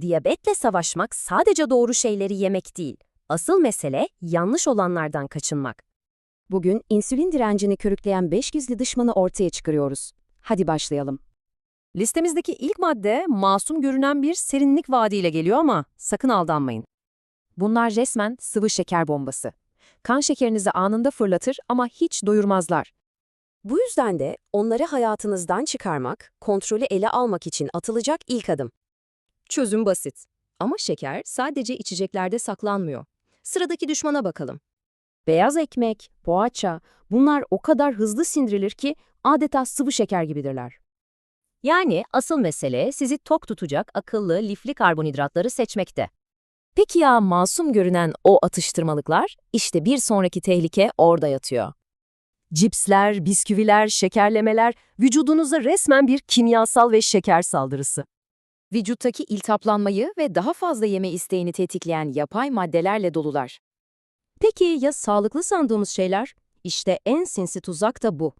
Diyabetle savaşmak sadece doğru şeyleri yemek değil. Asıl mesele yanlış olanlardan kaçınmak. Bugün insülin direncini körükleyen 5 gizli düşmanı ortaya çıkarıyoruz. Hadi başlayalım. Listemizdeki ilk madde masum görünen bir serinlik vaadiyle geliyor ama sakın aldanmayın. Bunlar resmen sıvı şeker bombası. Kan şekerinizi anında fırlatır ama hiç doyurmazlar. Bu yüzden de onları hayatınızdan çıkarmak, kontrolü ele almak için atılacak ilk adım. Çözüm basit. Ama şeker sadece içeceklerde saklanmıyor. Sıradaki düşmana bakalım. Beyaz ekmek, poğaça, bunlar o kadar hızlı sindirilir ki adeta sıvı şeker gibidirler. Yani asıl mesele sizi tok tutacak akıllı lifli karbonhidratları seçmekte. Peki ya masum görünen o atıştırmalıklar? İşte bir sonraki tehlike orada yatıyor. Cipsler, bisküviler, şekerlemeler vücudunuza resmen bir kimyasal ve şeker saldırısı. Vücuttaki iltihaplanmayı ve daha fazla yeme isteğini tetikleyen yapay maddelerle dolular. Peki ya sağlıklı sandığımız şeyler? İşte en sinsi tuzak da bu.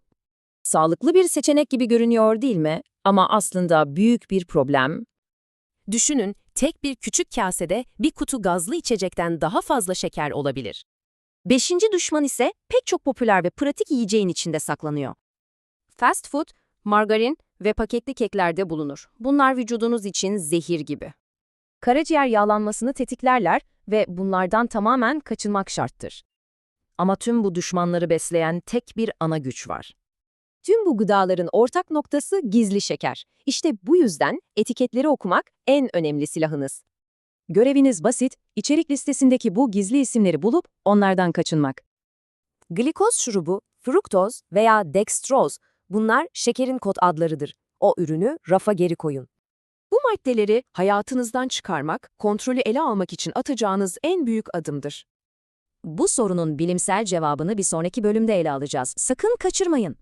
Sağlıklı bir seçenek gibi görünüyor değil mi? Ama aslında büyük bir problem. Düşünün, tek bir küçük kasede bir kutu gazlı içecekten daha fazla şeker olabilir. Beşinci düşman ise pek çok popüler ve pratik yiyeceğin içinde saklanıyor. Fast food, margarin ve paketli keklerde bulunur. Bunlar vücudunuz için zehir gibi. Karaciğer yağlanmasını tetiklerler ve bunlardan tamamen kaçınmak şarttır. Ama tüm bu düşmanları besleyen tek bir ana güç var. Tüm bu gıdaların ortak noktası gizli şeker. İşte bu yüzden etiketleri okumak en önemli silahınız. Göreviniz basit, içerik listesindeki bu gizli isimleri bulup onlardan kaçınmak. Glikoz şurubu, fruktoz veya dextroz bunlar şekerin kod adlarıdır. O ürünü rafa geri koyun. Bu maddeleri hayatınızdan çıkarmak, kontrolü ele almak için atacağınız en büyük adımdır. Bu sorunun bilimsel cevabını bir sonraki bölümde ele alacağız. Sakın kaçırmayın.